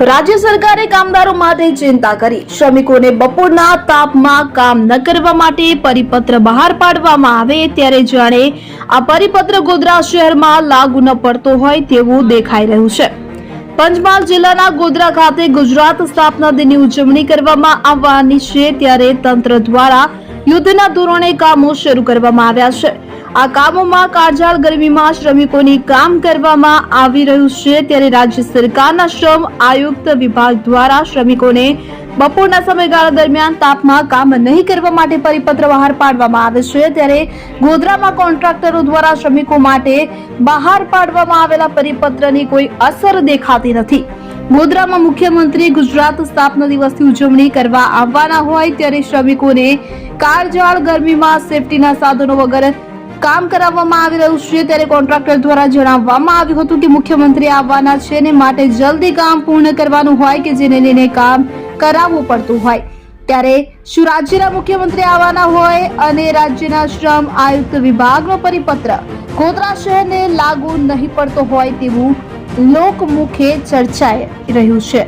રાજ્ય સરકારે કામદારો માટે ચિંતા કરી. શ્રમિકોને બપોરના તાપમાં કામ ન કરવા માટે પરિપત્ર બહાર પાડવામાં આવે ત્યારે જાણે આ પરિપત્ર ગોધરા શહેરમાં લાગુ ન પડતો હોય તેવું દેખાઈ રહ્યું છે. પંચમહાલ જિલ્લાના ગોધરા ખાતે ગુજરાત સ્થાપના દિનની ઉજવણી કરવામાં આવવાની છે ત્યારે તંત્ર દ્વારા યુદ્ધના ધોરણે કામો શરૂ કરવામાં આવ્યા છે. આ કામોમાં કાળઝાળ ગરમીમાં શ્રમિકોની કામ કરવામાં આવી રહ્યું છે. ત્યારે રાજ્ય સરકારના શ્રમ આયુક્ત વિભાગ દ્વારા શ્રમિકોને બપોરના સમયગાળા દરમિયાન તાપમાં કામ નહીં કરવા માટે પરિપત્ર બહાર પાડવામાં આવે છે. ત્યારે ગોધરામાં કોન્ટ્રાક્ટરો દ્વારા શ્રમિકો માટે બહાર પાડવામાં આવેલા પરિપત્રની કોઈ અસર દેખાતી નથી. ગોધરામાં મુખ્યમંત્રી ગુજરાત સ્થાપના દિવસની ઉજવણી કરવા આવવાના હોય, ત્યારે શ્રમિકોને કારજાળ ગરમીમાં સેફટીના સાધનો વગર કામ કરાવવામાં આવી રહ્યું છે ત્યારે કોન્ટ્રાક્ટર દ્વારા જણાવવામાં આવ્યું હતું કે મુખ્યમંત્રી આવવાના છે ને માટે જલ્દી કામ પૂર્ણ કરવાનું હોય કે જેને લઈને કામ કરાવવું પડતું હોય. ત્યારે શું રાજ્યના મુખ્યમંત્રી આવવાના હોય અને રાજ્યના શ્રમ આયુક્ત વિભાગનો પરિપત્ર ગોધરા શહેરને લાગુ નહીં પડતો હોય તેવું લોકમુખે ચર્ચાઈ રહ્યું છે.